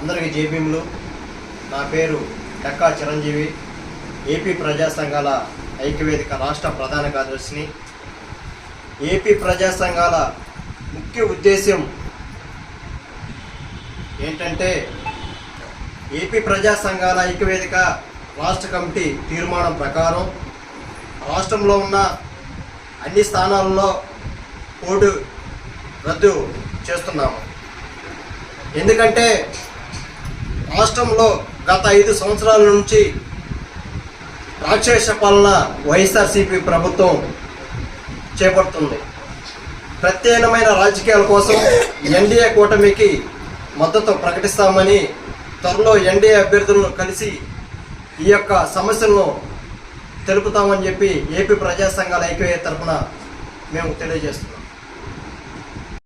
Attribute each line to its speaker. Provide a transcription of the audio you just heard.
Speaker 1: అందరికీ జేబీములు నా పేరు డక్కా చిరంజీవి. ఏపీ ప్రజా సంఘాల ఐక్యవేదిక రాష్ట్ర ప్రధాన కార్యదర్శిని. ఏపీ ప్రజా సంఘాల ముఖ్య ఉద్దేశ్యం ఏంటంటే ఏపీ ప్రజా సంఘాల ఐక్యవేదిక రాష్ట్ర కమిటీ తీర్మానం ప్రకారం రాష్ట్రంలో ఉన్న అన్ని స్థానాల్లో ఓటు రద్దు చేస్తున్నాము. ఎందుకంటే రాష్ట్రంలో గత ఐదు సంవత్సరాల నుంచి రాక్షస పాలన వైఎస్ఆర్సీపీ ప్రభుత్వం చేపడుతుంది. ప్రత్యేకమైన రాజకీయాల కోసం ఎన్డీఏ కూటమికి మద్దతు ప్రకటిస్తామని త్వరలో ఎన్డీఏ అభ్యర్థులను కలిసి ఈ యొక్క సమస్యలను తెలుపుతామని చెప్పి ఏపీ ప్రజా సంఘాల ఐక్యవేద తరఫున మేము తెలియజేస్తున్నాం.